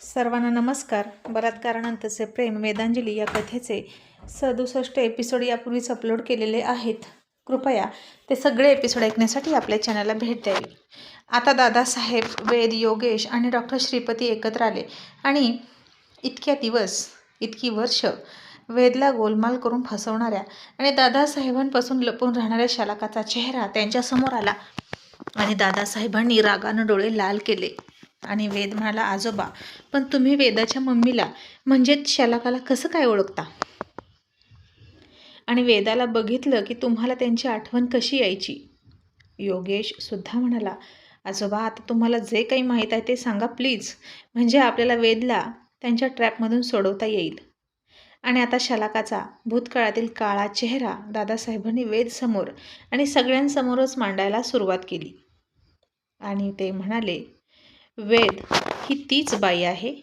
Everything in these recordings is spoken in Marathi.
सर्वांना नमस्कार. बलात्कारानंतरचे प्रेम वेदांजली या कथेचे सदुसष्ट एपिसोड यापूर्वीच अपलोड केलेले आहेत. कृपया ते सगळे एपिसोड ऐकण्यासाठी आपल्या चॅनलला भेट द्यावी. आता दादासाहेब वेद योगेश आणि डॉक्टर श्रीपती एकत्र आले आणि इतक्या दिवस इतकी वर्ष वेदला गोलमाल करून फसवणाऱ्या आणि दादासाहेबांपासून लपून राहणाऱ्या शालाकाचा चेहरा त्यांच्यासमोर आला आणि दादासाहेबांनी रागानं डोळे लाल केले. आणि वेद म्हणाला आजोबा पण तुम्ही वेदाच्या मम्मीला म्हणजेच शलाकाला कसं काय ओळखता? आणि वेदाला बघितलं की तुम्हाला त्यांची आठवण कशी यायची? योगेश सुद्धा म्हणाला आजोबा आता तुम्हाला जे काही माहीत आहे ते सांगा प्लीज. म्हणजे आपल्याला वेदला त्यांच्या ट्रॅपमधून सोडवता येईल. आणि आता शलाकाचा भूतकाळातील काळा चेहरा दादासाहेबांनी वेदसमोर आणि सगळ्यांसमोरच मांडायला सुरुवात केली. आणि ते म्हणाले वेद ही तीच बाई आहे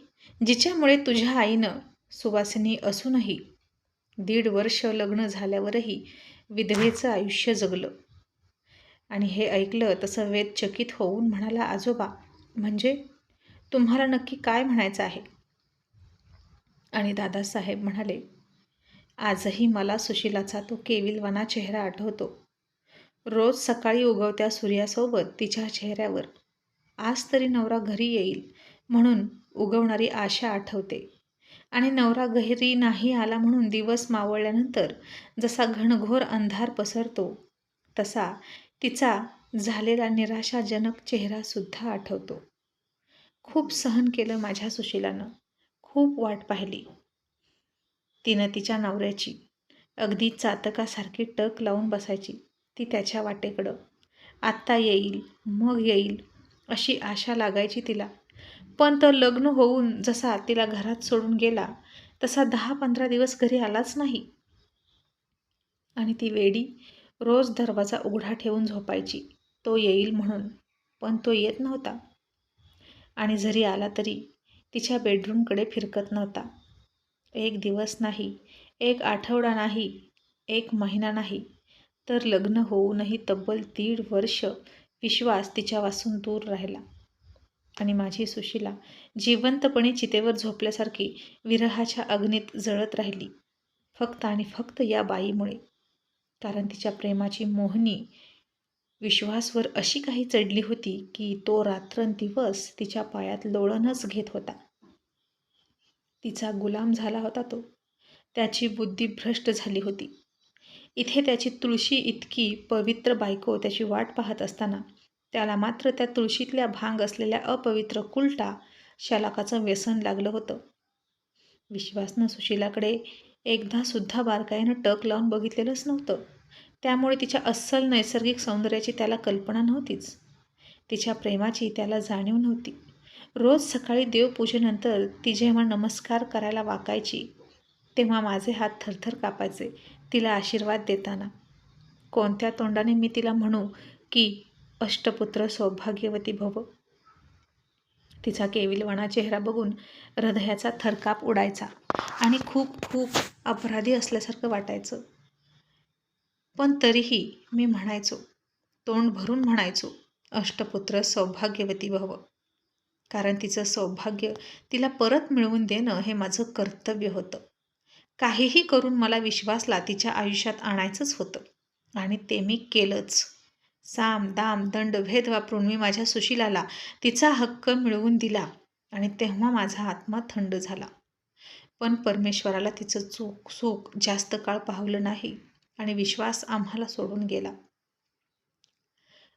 जिच्यामुळे तुझ्या आईनं सुवासिनी असूनही दीड वर्ष लग्न झाल्यावरही विधवेचं आयुष्य जगलं. आणि हे ऐकलं तसं वेद चकित होऊन म्हणाला आजोबा म्हणजे तुम्हाला नक्की काय म्हणायचं आहे? आणि दादासाहेब म्हणाले आजही मला सुशिलाचा तो केविलवाना चेहरा आठवतो. रोज सकाळी उगवत्या सूर्यासोबत तिच्या चेहऱ्यावर आज तरी नवरा घरी येईल म्हणून उगवणारी आशा आठवते. आणि नवरा घरी नाही आला म्हणून दिवस मावळल्यानंतर जसा घनघोर अंधार पसरतो तसा तिचा झालेला निराशाजनक चेहरासुद्धा आठवतो. खूप सहन केलं माझ्या सुशिलानं खूप वाट पाहिली. तिनं तिच्या नवऱ्याची अगदी चातकासारखी टक लावून बसायची ती त्याच्या वाटेकडं. आत्ता येईल मग येईल अशी आशा लागायची तिला. पण तो लग्न होऊन जसा तिला घरात सोडून गेला तसा दहा पंधरा दिवस घरी आलाच नाही. आणि ती वेडी रोज दरवाजा उघडा ठेवून झोपायची तो येईल म्हणून. पण तो येत नव्हता. आणि जरी आला तरी तिच्या बेडरूमकडे फिरकत नव्हता. एक दिवस नाही एक आठवडा नाही एक महिना नाही तर लग्न होऊनही तब्बल दीड वर्ष विश्वास तिच्यापासून दूर राहिला. आणि माझी सुशिला जिवंतपणे चितेवर झोपल्यासारखी विरहाच्या अग्नीत जळत राहिली. फक्त आणि फक्त या बाईमुळे. कारण तिच्या प्रेमाची मोहनी विश्वासवर अशी काही चढली होती की तो रात्रंदिवस तिच्या पायात लोळणच घेत होता. तिचा गुलाम झाला होता तो. त्याची बुद्धी भ्रष्ट झाली होती. इथे त्याची तुळशी इतकी पवित्र बायको त्याची वाट पाहत असताना त्याला मात्र त्या तुळशीतल्या भांग असलेल्या अपवित्र कुलटा शालाकाचं व्यसन लागलं होतं. विश्वासनं एकदा एकदासुद्धा बारकाईनं टक लावून बघितलेलंच नव्हतं. त्यामुळे तिच्या अस्सल नैसर्गिक सौंदर्याची त्याला कल्पना नव्हतीच. तिच्या प्रेमाची त्याला जाणीव नव्हती. रोज सकाळी देवपूजेनंतर ती जेव्हा नमस्कार करायला वाकायची तेव्हा माझे हात थरथर कापायचे तिला आशीर्वाद देताना. कोणत्या तोंडाने मी तिला म्हणू की अष्टपुत्र सौभाग्यवती भव. तिचा केविलवाणा चेहरा बघून हृदयाचा थरकाप उडायचा आणि खूप खूप अपराधी असल्यासारखं वाटायचं. पण तरीही मी म्हणायचो तोंड भरून म्हणायचो अष्टपुत्र सौभाग्यवती भव. कारण तिचं सौभाग्य तिला परत मिळवून देणं हे माझं कर्तव्य होतं. काहीही करून मला विश्वासला तिच्या आयुष्यात आणायचंच होतं आणि ते मी केलंच. साम दाम दंड भेद वापरून मी माझ्या सुशीलाला तिचा हक्क मिळवून दिला आणि तेव्हा माझा आत्मा थंड झाला. पण परमेश्वराला तिचं चूक सुख जास्त काळ पाहलं नाही आणि विश्वास आम्हाला सोडून गेला.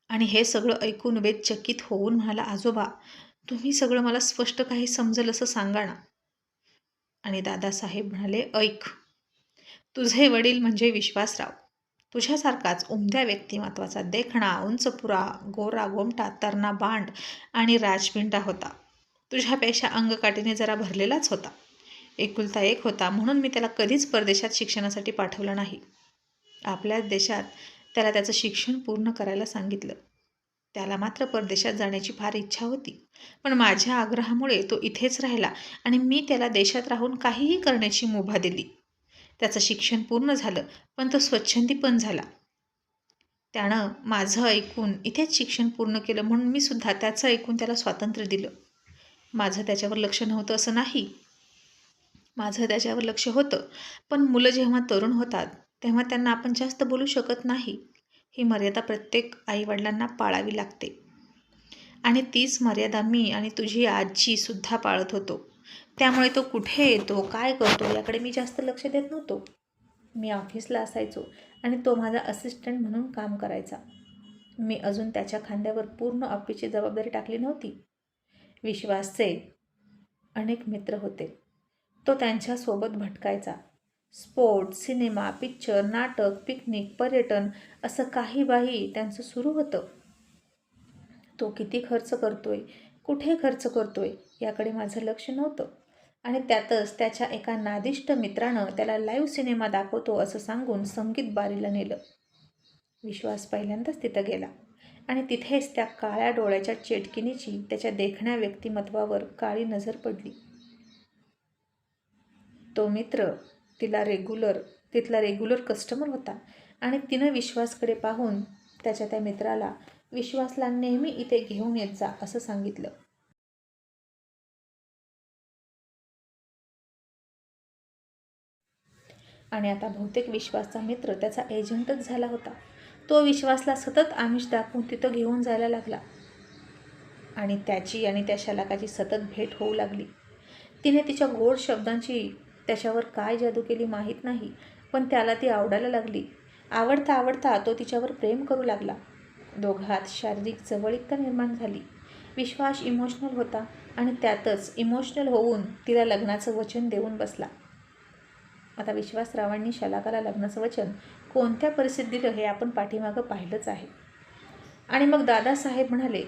आणि हे सगळं ऐकून वेद चकित होऊन म्हणाला आजोबा तुम्ही सगळं मला स्पष्ट काही समजेल असं सांगा ना. आणि दादासाहेब म्हणाले ऐक तुझे वडील म्हणजे विश्वासराव. तुझ्यासारखाच उमद्या व्यक्तिमत्वाचा देखणा उंचपुरा गोरा गोमटा तरणा बांड आणि राजपिंडा होता. तुझ्यापेक्षा अंगकाठीने जरा भरलेलाच होता. एकुलता एक होता म्हणून मी त्याला कधीच परदेशात शिक्षणासाठी पाठवलं नाही. आपल्याच देशात त्याला त्याचं शिक्षण पूर्ण करायला सांगितलं. त्याला मात्र परदेशात जाण्याची फार इच्छा होती. पण माझ्या आग्रहामुळे तो इथेच राहिला आणि मी त्याला देशात राहून काहीही करण्याची मुभा दिली. त्याचं शिक्षण पूर्ण झालं पण तो स्वच्छंदी पण झाला. त्यानं माझं ऐकून इथेच शिक्षण पूर्ण केलं म्हणून मी सुद्धा त्याचं ऐकून त्याला स्वातंत्र्य दिलं. माझं त्याच्यावर लक्ष नव्हतं असं नाही. माझं त्याच्यावर लक्ष होतं पण मुलं जेव्हा तरुण होतात तेव्हा त्यांना आपण जास्त बोलू शकत नाही. ही मर्यादा प्रत्येक आईवडिलांना पाळावी लागते. आणि तीच मर्यादा मी आणि तुझी आजीसुद्धा पाळत होतो. त्यामुळे तो कुठे येतो काय करतो याकडे मी जास्त लक्ष देत नव्हतो. मी ऑफिसला असायचो आणि तो माझा असिस्टंट म्हणून काम करायचा. मी अजून त्याच्या खांद्यावर पूर्ण ऑफिसची जबाबदारी टाकली नव्हती. विश्वासचे अनेक मित्र होते. तो त्यांच्यासोबत भटकायचा. स्पोर्ट सिनेमा पिक्चर नाटक पिकनिक पर्यटन असं काही बाही त्यांचं सुरू होतं. तो किती खर्च करतोय कुठे खर्च करतोय याकडे माझं लक्ष नव्हतं. आणि त्यातच त्याच्या एका नादिष्ट मित्रानं त्याला लाईव्ह सिनेमा दाखवतो असं सांगून संगीत बारीला नेलं. विश्वास पहिल्यांदाच तिथं गेला. आणि तिथेच त्या काळ्या डोळ्याच्या चेटकिनीची त्याच्या देखण्या व्यक्तिमत्वावर काळी नजर पडली. तो मित्र तिला रेग्युलर तिथला रेग्युलर कस्टमर होता. आणि तिनं विश्वासकडे पाहून त्याच्या त्या मित्राला विश्वासला नेहमी इथे घेऊन येत जा असं सांगितलं. आणि आता बहुतेक विश्वासचा मित्र त्याचा एजंटच झाला होता. तो विश्वासला सतत आमिष दाखवून तिथं घेऊन जायला लागला. आणि त्याची आणि त्या शलाकाची सतत भेट होऊ लागली. तिने तिच्या गोड शब्दांची त्याच्यावर काय जादू केली माहीत नाही पण त्याला ती आवडायला लागली. आवडता आवडता तो तिच्यावर प्रेम करू लागला. दोघात शारीरिक जवळीकता निर्माण झाली. विश्वास इमोशनल होता आणि त्यातच इमोशनल होऊन तिला लग्नाचं वचन देऊन बसला. आता विश्वासरावांनी शलाकाला लग्नाचं वचन कोणत्या परिस्थितीत दिलं हे आपण पाठीमागं पाहिलंच आहे? आणि मग दादासाहेब म्हणाले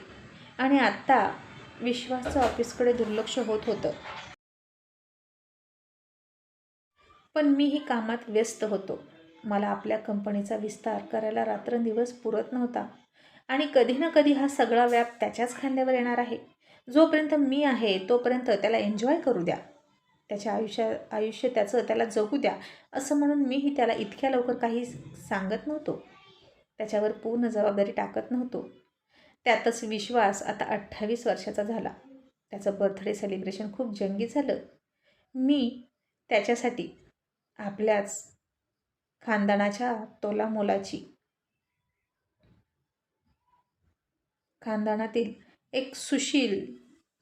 आणि आत्ता विश्वासचं ऑफिसकडे दुर्लक्ष होत होतं. पण मीही कामात व्यस्त होतो. मला आपल्या कंपनीचा विस्तार करायला रात्रंदिवस पुरत नव्हता. आणि कधी ना कधी हा सगळा व्याप त्याच्याच खांद्यावर येणार आहे. जोपर्यंत मी आहे तोपर्यंत त्याला एन्जॉय करू द्या. त्याच्या आयुष्या आयुष्य त्याचं त्याला जगू द्या. असं म्हणून मीही त्याला इतक्या लवकर काही सांगत नव्हतो. त्याच्यावर पूर्ण जबाबदारी टाकत नव्हतो. त्यातच विश्वास आता अठ्ठावीस वर्षाचा झाला. त्याचं बर्थडे सेलिब्रेशन खूप जंगी झालं. मी त्याच्यासाठी आपल्याच खानदानाच्या तोलामोलाची खानदानातील एक सुशील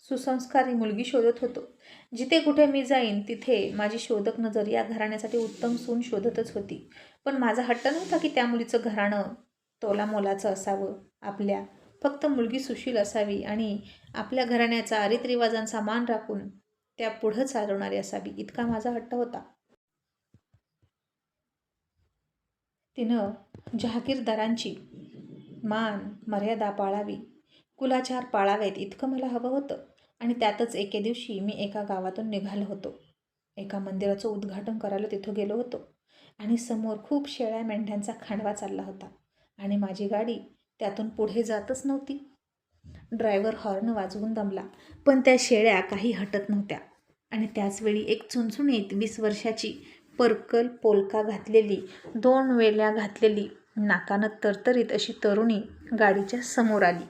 सुसंस्कारी मुलगी शोधत होतो. जिथे कुठे मी जाईन तिथे माझी शोधक नजर या घराण्यासाठी उत्तम सून शोधतच होती. पण माझा हट्ट नव्हता की त्या मुलीचं घराणं तोलामोलाचं असावं. आपल्या फक्त मुलगी सुशील असावी आणि आपल्या घराण्याचा रीतरिवाजांचा मान राखून त्या पुढं चालवणारी असावी इतका माझा हट्ट होता. तिनं जहागीरदारांची मान मर्यादा पाळावी. कुलाचार पाळावेत इतकं मला हवं होतं. आणि त्यातच एके दिवशी मी एका गावातून निघालो होतो. एका मंदिराचं उद्घाटन करायला तिथं गेलो होतो. आणि समोर खूप शेळ्या मेंढ्यांचा खांडवा चालला होता. आणि माझी गाडी त्यातून पुढे जातच नव्हती. ड्रायव्हर हॉर्न वाजवून दमला. पण त्या शेळ्या काही हटत नव्हत्या. आणि त्याचवेळी एक चुणचुणीत वीस वर्षाची पर्कल पोलका घातलेली दोन वेल्या घातलेली नाकानं तरतरीत अशी तरुणी गाडीच्या समोर आली.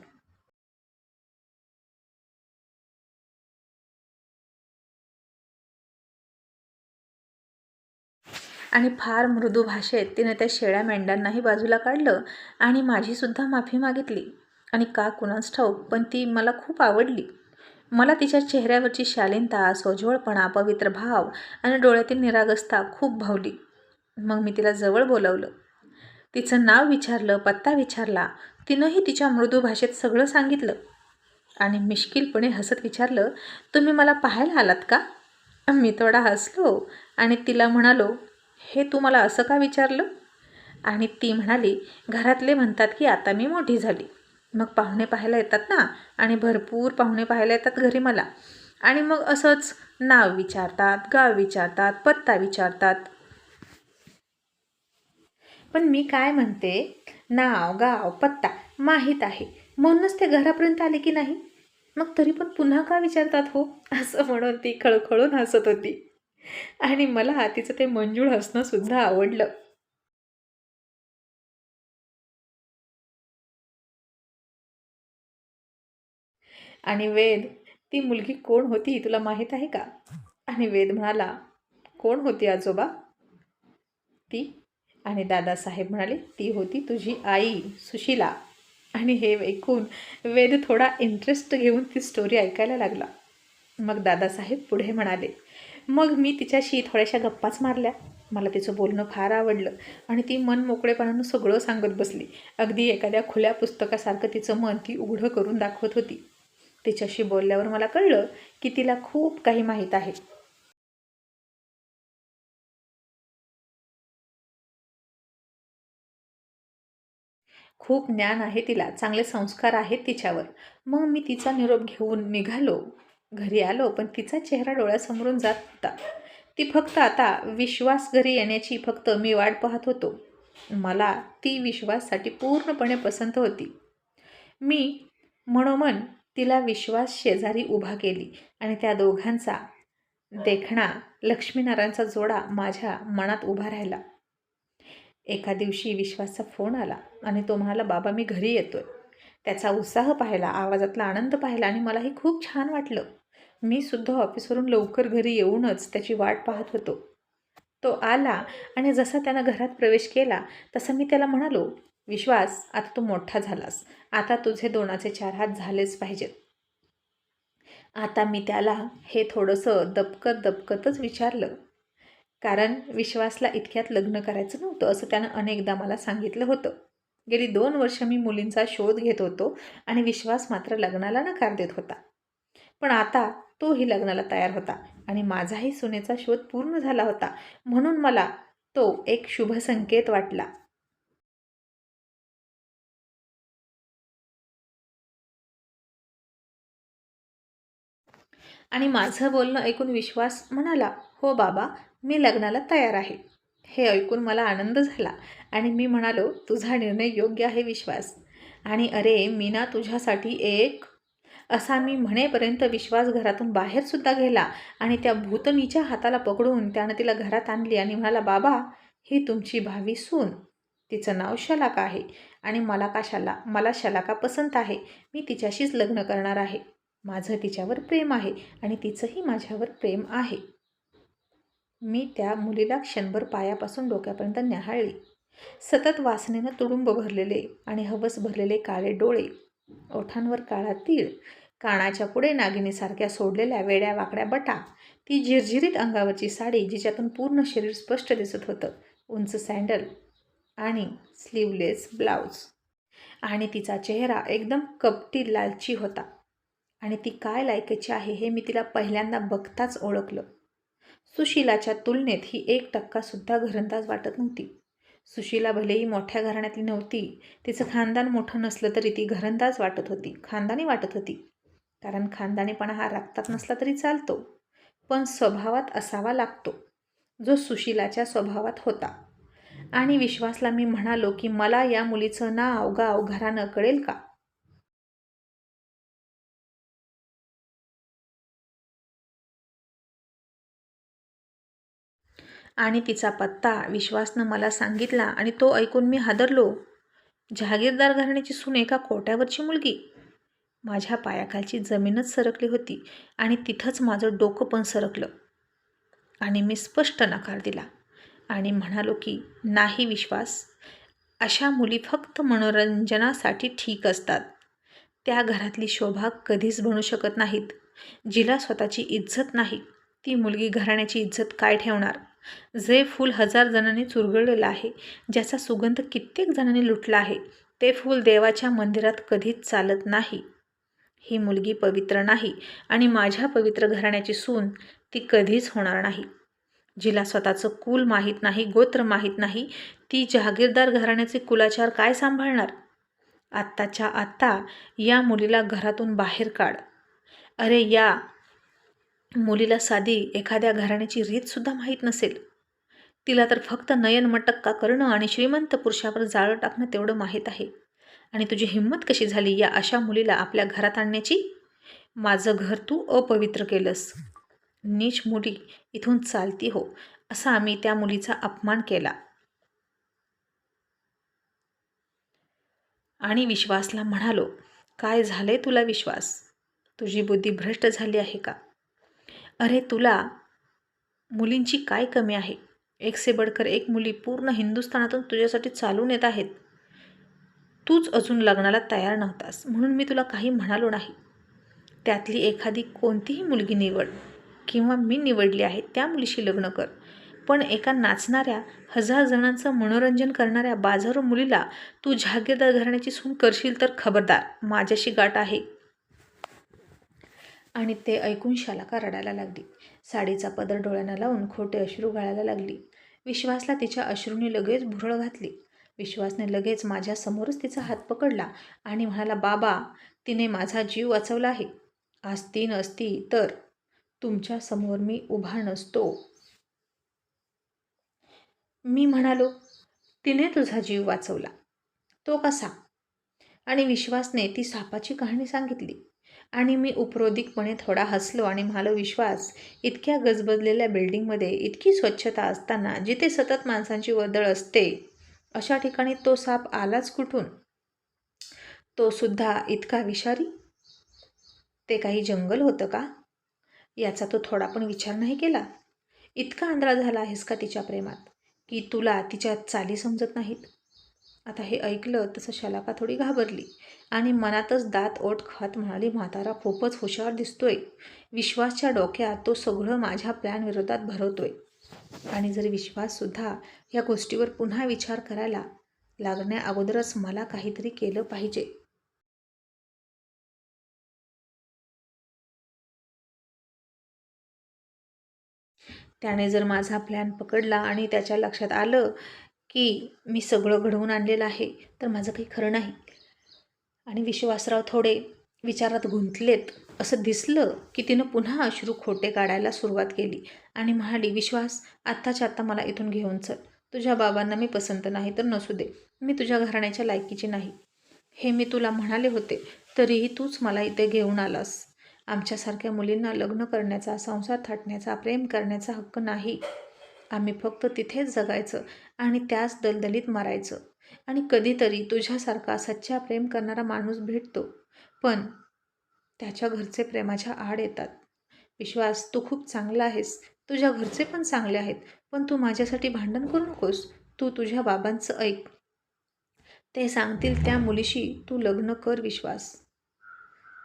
आणि फार मृदू भाषेत तिने त्या शेळ्या मेंढ्यांनाही बाजूला काढलं आणि माझीसुद्धा माफी मागितली. आणि का कुणास ठाऊक पण ती मला खूप आवडली. मला तिच्या चेहऱ्यावरची शालीनता सोज्वळपणा पवित्र भाव आणि डोळ्यातील निरागसता खूप भावली. मग मी तिला जवळ बोलावलं. तिचं नाव विचारलं पत्ता विचारला. तिनंही तिच्या मृदू भाषेत सगळं सांगितलं. आणि मिश्किलपणे हसत विचारलं तुम्ही मला पाहायला आलात का? मी थोडा हसलो आणि तिला म्हणालो हे तू मला असं का विचारलं? आणि ती म्हणाली घरातले म्हणतात की आता मी मोठी झाली. मग पाहुणे पाहायला येतात ना? आणि भरपूर पाहुणे पाहायला येतात घरी मला. आणि मग असंच नाव विचारतात गाव विचारतात पत्ता विचारतात. पण मी काय म्हणते? नाव गाव पत्ता माहीत आहे. म्हणूनच ते घरापर्यंत आले की नाही? मग तरी पण पुन्हा का विचारतात हो? असं म्हणून ती खळखळून हसत होती. आणि मला तिचं ते मंजूळ हसणंसुद्धा आवडलं. आणि वेद ती मुलगी कोण होती तुला माहीत आहे का? आणि वेद म्हणाला कोण होती आजोबा? ती. आणि दादासाहेब म्हणाले ती होती तुझी आई सुशीला. आणि हे ऐकून वेद थोडा इंटरेस्ट घेऊन ती स्टोरी ऐकायला लागला. मग दादासाहेब पुढे म्हणाले मग मी तिच्याशी थोड्याशा गप्पाच मारल्या. मला तिचं बोलणं फार आवडलं आणि ती मन मोकळेपणानं सगळं सांगत बसली. अगदी एखाद्या खुल्या पुस्तकासारखं तिचं मन ती उघडं करून दाखवत होती. तिच्याशी बोलल्यावर मला कळलं की तिला खूप काही माहीत आहे. खूप ज्ञान आहे तिला. चांगले संस्कार आहेत तिच्यावर. मग मी तिचा निरोप घेऊन निघालो. घरी आलो पण तिचा चेहरा डोळ्यासमोरून जात होता. ती फक्त आता विश्वास घरी येण्याची फक्त मी वाट पाहत होतो. मला ती विश्वाससाठी पूर्णपणे पसंत होती. मी मनोमन तिला विश्वास शेजारी उभा केली आणि त्या दोघांचा देखणा लक्ष्मीनारायणचा जोडा माझ्या मनात उभा राहिला. एका दिवशी विश्वासचा फोन आला आणि तो म्हणाला बाबा मी घरी येतोय. त्याचा उत्साह पाहिला आवाजातला आनंद पाहिला आणि मलाही खूप छान वाटलं. मी सुद्धा ऑफिसवरून लवकर घरी येऊनच त्याची वाट पाहत होतो. तो आला आणि जसा त्यानं घरात प्रवेश केला तसं मी त्याला म्हणालो विश्वास आता तू मोठा झालास. आता तुझे दोनाचे चार हात झालेच पाहिजेत. आता मी त्याला हे थोडंसं दबकत दबकतच विचारलं. कारण विश्वासला इतक्यात लग्न करायचं नव्हतं असं त्यानं अनेकदा मला सांगितलं होतं. गेली दोन वर्ष मी मुलींचा शोध घेत होतो आणि विश्वास मात्र लग्नाला नकार देत होता. पण आता तोही लग्नाला तयार होता आणि माझाही सुनेचा शोध पूर्ण झाला होता म्हणून मला तो एक शुभ संकेत वाटला. आणि माझं बोलणं ऐकून विश्वास म्हणाला हो बाबा मी लग्नाला तयार आहे. हे ऐकून मला आनंद झाला आणि मी म्हणालो तुझा निर्णय योग्य आहे विश्वास. आणि अरे मी ना तुझ्यासाठी एक असा मी म्हणेपर्यंत विश्वास घरातून बाहेरसुद्धा गेला आणि त्या भूतनीच्या हाताला पकडून त्यानं तिला घरात आणली आणि म्हणाला बाबा ही तुमची भावी सून. तिचं नाव शलाका आहे आणि मला का शाला मला शलाका पसंत आहे. मी तिच्याशीच लग्न करणार आहे. माझं तिच्यावर प्रेम आहे आणि तिचंही माझ्यावर प्रेम आहे. मी त्या मुलीला क्षणभर पायापासून डोक्यापर्यंत न्याहाळली. सतत वासनेनं तुडुंब भरलेले आणि हवस भरलेले काळे डोळे ओठांवर काळा तीळ कानाच्या पुढे नागिनीसारख्या सोडलेल्या वेड्या वाकड्या बटा ती झिरझिरीत अंगावरची साडी जिच्यातून पूर्ण शरीर स्पष्ट दिसत होतं उंच सँडल आणि स्लीवलेस ब्लाऊज आणि तिचा चेहरा एकदम कपटी लालची होता. आणि ती काय लायकाची आहे हे मी तिला पहिल्यांदा बघताच ओळखलं. सुशीलाच्या तुलनेत ही एक टक्कासुद्धा घरंदाज वाटत नव्हती. सुशीला भलेही मोठ्या घराण्यातली नव्हती तिचं खानदान मोठं नसलं तरी ती घरंदाज वाटत होती खानदानी वाटत होती. कारण खानदानीपणा हा रक्तात नसला तरी चालतो पण स्वभावात असावा लागतो जो सुशीलाच्या स्वभावात होता. आणि विश्वासला मी म्हणालो की मला या मुलीचं नाव गाव घरानं कळेल का? आणि तिचा पत्ता विश्वासनं मला सांगितला आणि तो ऐकून मी हादरलो. जहागीरदार घराण्याची सून एका कोट्यावरची मुलगी. माझ्या पायाखालची जमीनच सरकली होती आणि तिथंच माझं डोकं पण सरकलं. आणि मी स्पष्ट नकार दिला आणि म्हणालो की नाही विश्वास. अशा मुली फक्त मनोरंजनासाठी ठीक असतात. त्या घरातली शोभा कधीच बनू शकत नाहीत. जिला स्वतःची इज्जत नाही. ती मुलगी घराण्याची इज्जत काय ठेवणार? जे फूल हजार जणांनी चुरगळलेलं आहे ज्याचा सुगंध कित्येक जणांनी लुटला आहे ते फूल देवाच्या मंदिरात कधीच चालत नाही. ही मुलगी पवित्र नाही आणि माझ्या पवित्र घराण्याची सून ती कधीच होणार नाही. जिला स्वतःचं कुल माहीत नाही गोत्र माहीत नाही ती जहागीरदार घराण्याचे कुलाचार काय सांभाळणार? आत्ताच्या आत्ता या मुलीला घरातून बाहेर काढ. अरे या मुलीला साधी एखाद्या घराण्याची रीतसुद्धा माहीत नसेल. तिला तर फक्त नयनमटक्का करणं आणि श्रीमंत पुरुषावर जाळं टाकणं तेवढं माहीत आहे. आणि तुझी हिंमत कशी झाली या अशा मुलीला आपल्या घरात आणण्याची? माझं घर तू अपवित्र केलंस. नीच मुली इथून चालती हो असा आम्ही त्या मुलीचा अपमान केला. आणि विश्वासला म्हणालो काय झाले तुला विश्वास? तुझी बुद्धी भ्रष्ट झाली आहे का? अरे तुला मुलींची काय कमी आहे? एक से बडकर एक मुली पूर्ण हिंदुस्थानातून तुझ्यासाठी चालून येत आहेत. तूच अजून लग्नाला तयार नव्हतास म्हणून मी तुला काही म्हणालो नाही. त्यातली एखादी कोणतीही मुलगी निवड किंवा मी निवडली आहे त्या मुलीशी लग्न कर. पण एका नाचणाऱ्या हजार जणांचं मनोरंजन करणाऱ्या बाजारो मुलीला तू जागीरदार घराण्याची सून करशील तर खबरदार माझ्याशी गाठ आहे. आणि ते ऐकून शालाका रडायला लागली. साडीचा पदर डोळ्यांना लावून खोटे अश्रू गाळायला लागली. विश्वासला तिच्या अश्रूंनी लगेच भुरळ घातली. विश्वासने लगेच माझ्यासमोरच तिचा हात पकडला आणि म्हणाला बाबा तिने माझा जीव वाचवला आहे. आज ती नसती तर तुमच्यासमोर मी उभा नसतो. मी म्हणालो तिने तुझा जीव वाचवला. तो कसा? आणि विश्वासने ती सापाची कहाणी सांगितली. आणि मी उपरोधिकपणे थोडा हसलो आणि म्हणालो विश्वास इतक्या गजबजलेल्या बिल्डिंगमध्ये इतकी स्वच्छता असताना जिथे सतत माणसांची वर्दळ असते अशा ठिकाणी तो साप आलाच कुठून? तो सुद्धा इतका विषारी? ते काही जंगल होतं का? याचा तो थोडा पण विचार नाही केला. इतका आंधळा झाला आहेस का तिच्या प्रेमात की तुला तिच्या चाली समजत नाहीत. आता हे ऐकलं तसं शलाका थोडी घाबरली आणि मनातच दात ओठ खात म्हणाली म्हातारा खूपच हुशार दिसतोय. विश्वासच्या डोक्यात तो सगळं माझ्या प्लॅनविरोधात भरवतोय. आणि जर विश्वाससुद्धा या गोष्टीवर पुन्हा विचार करायला लागण्या अगोदरच मला काहीतरी केलं पाहिजे. त्याने जर माझा प्लॅन पकडला आणि त्याच्या लक्षात आलं की मी सगळं घडवून आणलेलं आहे तर माझं काही खरं नाही. आणि विश्वासराव थोडे विचारात गुंतलेत. असं दिसलं की तिनं पुन्हा अश्रू खोटे काढायला सुरुवात केली आणि म्हणाली विश्वास आत्ताच्या आत्ता मला इथून घेऊन चल. तुझ्या बाबांना मी पसंत नाही तर नसू दे. मी तुझ्या घराण्याच्या लायकीची नाही. हे मी तुला म्हणाले होते तरीही तूच मला इथे घेऊन आलास. आमच्यासारख्या मुलींना लग्न करण्याचा संसार थाटण्याचा प्रेम करण्याचा हक्क नाही. आम्ही फक्त तिथेच जगायचं आणि त्याच दलदलीत मारायचं. आणि कधीतरी तुझ्यासारखा सच्चा प्रेम करणारा माणूस भेटतो. पण त्याच्या घरचे प्रेमाच्या आड येतात. विश्वास तू खूप चांगला आहेस. तुझ्या घरचे पण चांगले आहेत. पण तू माझ्यासाठी भांडण करू नकोस. तू तुझ्या बाबांचं ऐक. ते सांगतील त्या मुलीशी तू लग्न कर विश्वास.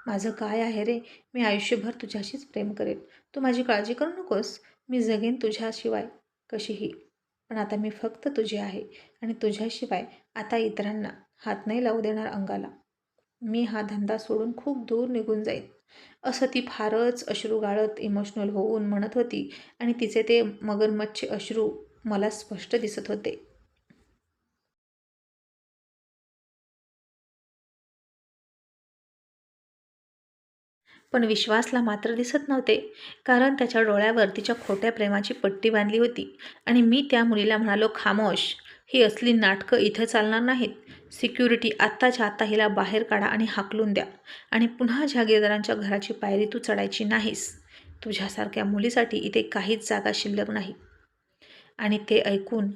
माझं काय आहे रे? मी आयुष्यभर तुझ्याशीच प्रेम करेन. तू माझी काळजी करू नकोस. मी जगेन तुझ्याशिवाय. कशीही. पण आता मी फक्त तुझी आहे आणि तुझ्याशिवाय आता इतरांना हात नाही लावू देणार अंगाला. मी हा धंदा सोडून खूप दूर निघून जाईन. असं ती फारच अश्रू गाळत इमोशनल होऊन म्हणत होती आणि तिचे ते मगरमच्छ अश्रू मला स्पष्ट दिसत होते. पण विश्वासला मात्र दिसत नव्हते कारण त्याच्या डोळ्यावर तिच्या खोट्या प्रेमाची पट्टी बांधली होती. आणि मी त्या मुलीला म्हणालो खामोश ही असली नाटकं इथं चालणार नाहीत. सिक्युरिटी आत्ताच्या आत्ता हिला बाहेर काढा आणि हाकलून द्या. आणि पुन्हा जागीरदारांच्या घराची पायरी तू चढायची नाहीस. तुझ्यासारख्या मुलीसाठी इथे काहीच जागा शिल्लक नाही. आणि ते ऐकून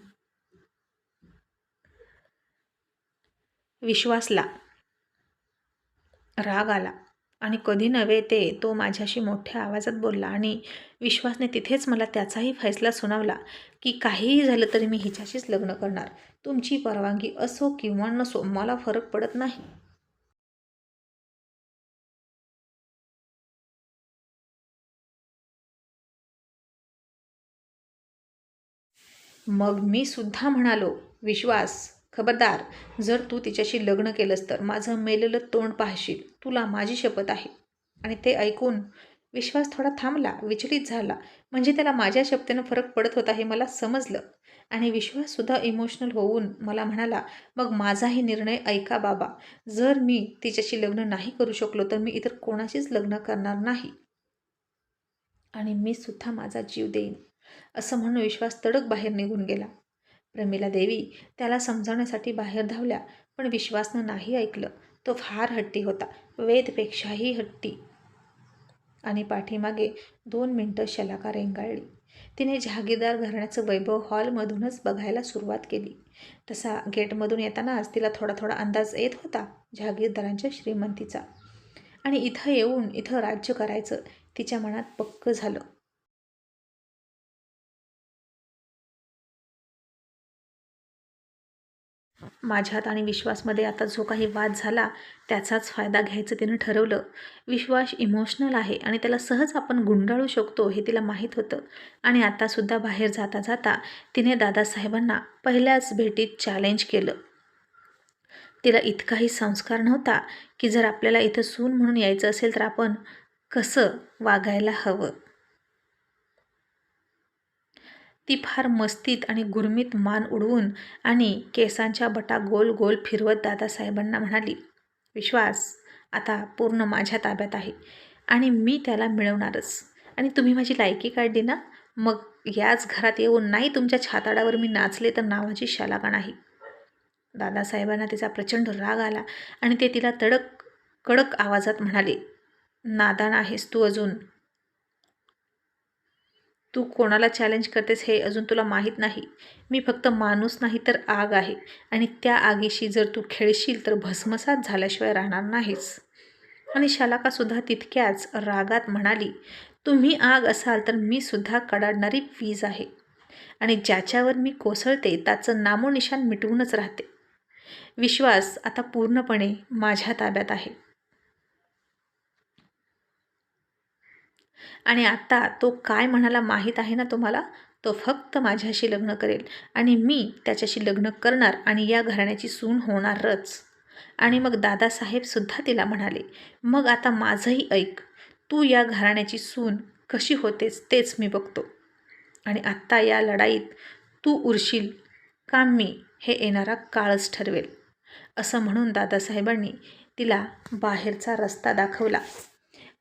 विश्वासला राग आला. आणि कधी नव्हे ते तो माझ्याशी मोठ्या आवाजात बोलला आणि विश्वासने तिथेच मला त्याचाही फैसला सुनावला की काहीही झालं तरी मी हिच्याशीच लग्न करणार. तुमची परवानगी असो किंवा नसो मला फरक पडत नाही. मग मी सुद्धा म्हणालो विश्वास खबरदार जर तू तिच्याशी लग्न केलंस तर माझं मेलेलं तोंड पाहशील. तुला माझी शपथ आहे. आणि ते ऐकून विश्वास थोडा थांबला विचलित झाला. म्हणजे त्याला माझ्या शब्देनं फरक पडत होता हे मला समजलं. आणि विश्वाससुद्धा इमोशनल होऊन मला म्हणाला मग माझाही निर्णय ऐका बाबा. जर मी तिच्याशी लग्न नाही करू शकलो तर मी इतर कोणाशीच लग्न करणार नाही. आणि मी सुद्धा माझा जीव देईन. असं म्हणून विश्वास तडक बाहेर निघून गेला. प्रमिला देवी त्याला समजावण्यासाठी बाहेर धावल्या पण विश्वासनं नाही ऐकलं. तो फार हट्टी होता. वेदपेक्षाही हट्टी. आणि पाठीमागे दोन मिनटं शलाका रेंगाळली. तिने जहागीरदार घराण्याचं वैभव हॉलमधूनच बघायला सुरुवात केली. तसा गेटमधून येतानाच तिला थोडा थोडा अंदाज येत होता जहागीरदारांच्या श्रीमंतीचा. आणि इथं येऊन इथं राज्य करायचं तिच्या मनात पक्क झालं. माझ्यात आणि विश्वासमध्ये आता जो काही वाद झाला त्याचाच फायदा घ्यायचं तिनं ठरवलं. विश्वास इमोशनल आहे आणि त्याला सहज आपण गुंडाळू शकतो हे तिला माहीत होतं. आणि आतासुद्धा बाहेर जाता जाता तिने दादासाहेबांना पहिल्याच भेटीत चॅलेंज केलं. तिला इतकाही संस्कार नव्हता की जर आपल्याला इथं सून म्हणून यायचं असेल तर आपण कसं वागायला हवं? ती फार मस्तीत आणि गुरमीत मान उडवून आणि केसांच्या बटा गोल गोल फिरवत दादासाहेबांना म्हणाली विश्वास आता पूर्ण माझ्या ताब्यात आहे आणि मी त्याला मिळवणारच. आणि तुम्ही माझी लायकी काढली ना? मग याच घरात येऊन नाही तुमच्या छाताडावर मी नाचले तर नावाची शालाका नाही दादासाहेबांना तिचा प्रचंड राग आला आणि ते तिला तडक कडक आवाजात म्हणाले नादान आहेस तू अजून. तू कोणाला चॅलेंज करतेस हे अजून तुला माहीत नाही. मी फक्त माणूस नाही तर आग आहे. आणि त्या आगीशी जर तू खेळशील तर भस्मसात झाल्याशिवाय राहणार नाहीस. आणि शालाकासुद्धा तितक्याच रागात म्हणाली तुम्ही आग असाल तर मी सुद्धा कडाडणारी वीज आहे. आणि ज्याच्यावर मी कोसळते त्याचं नामोनिशान मिटवूनच राहते. विश्वास आता पूर्णपणे माझ्या ताब्यात आहे. आणि आता तो काय म्हणाला माहीत आहे ना तुम्हाला? तो फक्त माझ्याशी लग्न करेल आणि मी त्याच्याशी लग्न करणार आणि या घराण्याची सून होणारच. आणि मग दादासाहेबसुद्धा तिला म्हणाले मग आता माझंही ऐक तू या घराण्याची सून कशी होतेस तेच मी बघतो. आणि आत्ता या लढाईत तू उरशील का मी हे येणारा काळच ठरवेल. असं म्हणून दादासाहेबांनी तिला बाहेरचा रस्ता दाखवला.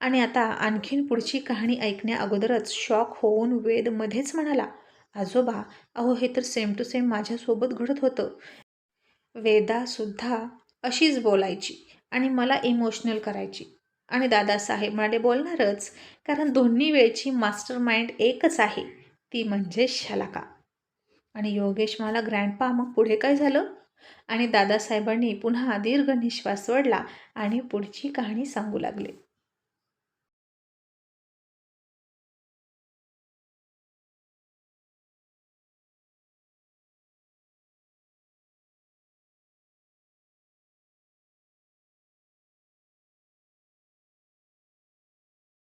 आणि आता आणखीन पुढची कहाणी ऐकण्या अगोदरच शॉक होऊन वेद मध्येच म्हणाला आजोबा अहो हे तर सेम टू सेम माझ्यासोबत घडत होतं. वेदासुद्धा अशीच बोलायची आणि मला इमोशनल करायची. आणि दादासाहेब म्हणाले बोलणारच कारण दोन्ही वेळची मास्टर माइंड एकच आहे. ती म्हणजे शलाका. आणि योगेश मला ग्रँडपा मग पुढे काय झालं? आणि दादासाहेबांनी पुन्हा दीर्घ निश्वास सोडला आणि पुढची कहाणी सांगू लागले.